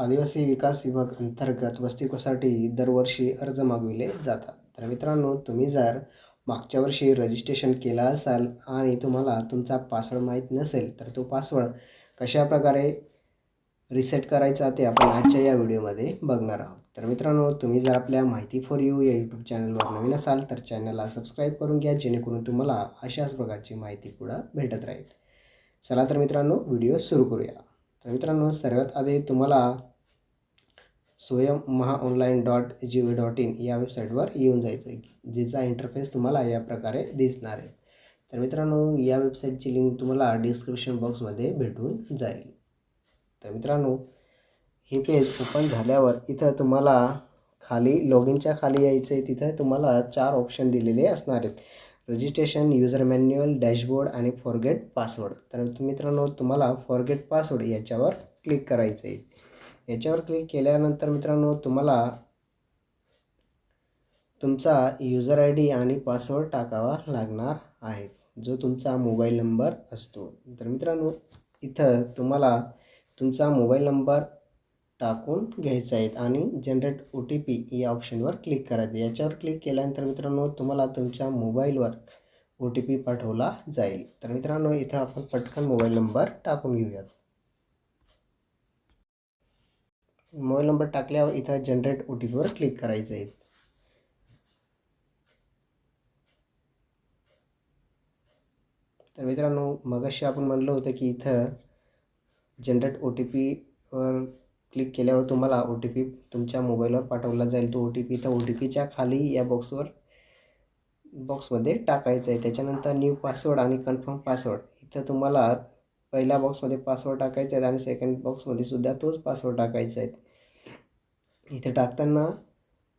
आदिवासी विकास विभाग अंतर्गत वसतिगृहासाठी दरवर्षी अर्ज मागविले जातात. तर मित्रांनो तुम्ही जर मागच्या वर्षी रजिस्ट्रेशन केला असाल आणि तुम्हाला तुमचा पासवर्ड माहीत नसेल तर तो पासवर्ड कशाप्रकारे रिसेट करायचा ते आपण आजच्या या व्हिडिओमध्ये बघणार आहोत. तर मित्रांनो तुम्ही जर आपल्या माहिती फॉर यू या यूट्यूब चॅनलवर नवीन असाल तर चॅनलला सबस्क्राईब करून घ्या जेणेकरून तुम्हाला अशाच प्रकारची माहिती पुढं भेटत राहील. चला तर मित्रांनो व्हिडिओ सुरू करूया. तर मित्रांनो सर्वात आधी तुम्हाला Swayam Maha online dot G O dot in या वेबसाईटवर येऊन जायचं आहे जिचा इंटरफेस तुम्हाला या प्रकारे दिसणार आहे. तर मित्रांनो या वेबसाईटची लिंक तुम्हाला डिस्क्रिप्शन बॉक्समध्ये भेटून जाईल. तर मित्रांनो हे पेज ओपन झाल्यावर इथं तुम्हाला खाली लॉग इनच्या खाली यायचं आहे तिथं तुम्हाला चार ऑप्शन दिलेले असणार आहेत. रजिस्ट्रेशन युजर मॅन्युअल डॅशबोर्ड आणि फॉरगेट पासवर्ड तर मित्रांनो तुम्हाला फॉरगेट पासवर्ड याच्यावर क्लिक करायचं आहे. याच्यावर क्लिक केल्यानंतर मित्रांनो तुम्हाला तुमचा युजर आय डी आणि पासवर्ड टाकावा लागणार आहे जो तुमचा मोबाईल नंबर असतो. तर मित्रांनो इथं तुम्हाला तुमचा मोबाईल नंबर टाकून घ्यायचं आहे आणि जनरेट ओ टी पी या ऑप्शनवर क्लिक करायचं. याच्यावर क्लिक केल्यानंतर मित्रांनो तुम्हाला तुमच्या मोबाईलवर ओ टी पी पाठवला जाईल. तर मित्रांनो इथं आपण पटकन मोबाईल नंबर टाकून घेऊयात. मोबाईल नंबर टाकल्यावर इथं जनरेट ओ टी पीवर क्लिक करायचं आहे तर मित्रांनो मगाशी आपण म्हणलं होतं की इथं जनरेट ओ टी पीवर क्लिक केल्यावर तुम्हाला ओ टी पी तुमच्या मोबाईलवर पाठवला जाईल. तो ओ टी पी तर ओ टी पीच्या खाली या बॉक्सवर बॉक्समध्ये टाकायचं आहे. त्याच्यानंतर न्यू पासवर्ड आणि कन्फर्म पासवर्ड इथं तुम्हाला पहिल्या बॉक्समध्ये पासवर्ड टाकायचा आहे आणि सेकंड बॉक्समध्ये सुद्धा तोच पासवर्ड टाकायचा आहे. इथे टाकताना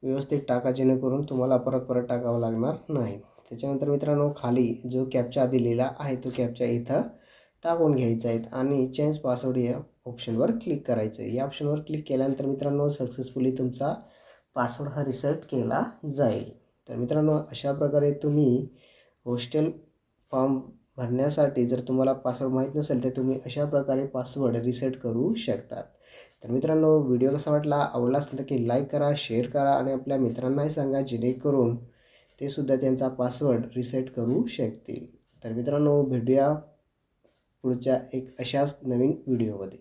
व्यवस्थित टाका जेणेकरून तुम्हाला परत परत टाकावं लागणार नाही. त्याच्यानंतर मित्रांनो खाली जो कॅपचा दिलेला आहे तो कॅपचा इथं टाकून घ्यायचं आहे आणि चेंज पासवर्ड या ऑप्शनवर क्लिक करायचं. आहे या ऑप्शनवर क्लिक केल्यानंतर मित्रांनो सक्सेसफुली तुमचा पासवर्ड हा रिसेट केला जाईल. तर मित्रांनो अशा प्रकारे तुम्ही हॉस्टेल फॉर्म भरण्यासाठी जर तुम्हाला पासवर्ड माहीत नसेल तर तुम्ही अशा प्रकारे पासवर्ड रिसेट करू शकतात. तर मित्रांनो व्हिडिओ कसा वाटला आवडला असेल तर की लाईक करा शेअर करा आणि आपल्या मित्रांनाही सांगा जेणेकरून ते सुद्धा त्यांचा पासवर्ड रिसेट करू शकतील. तर मित्रांनो भेटूया पुढच्या एक अशाच नवीन व्हिडिओमध्ये.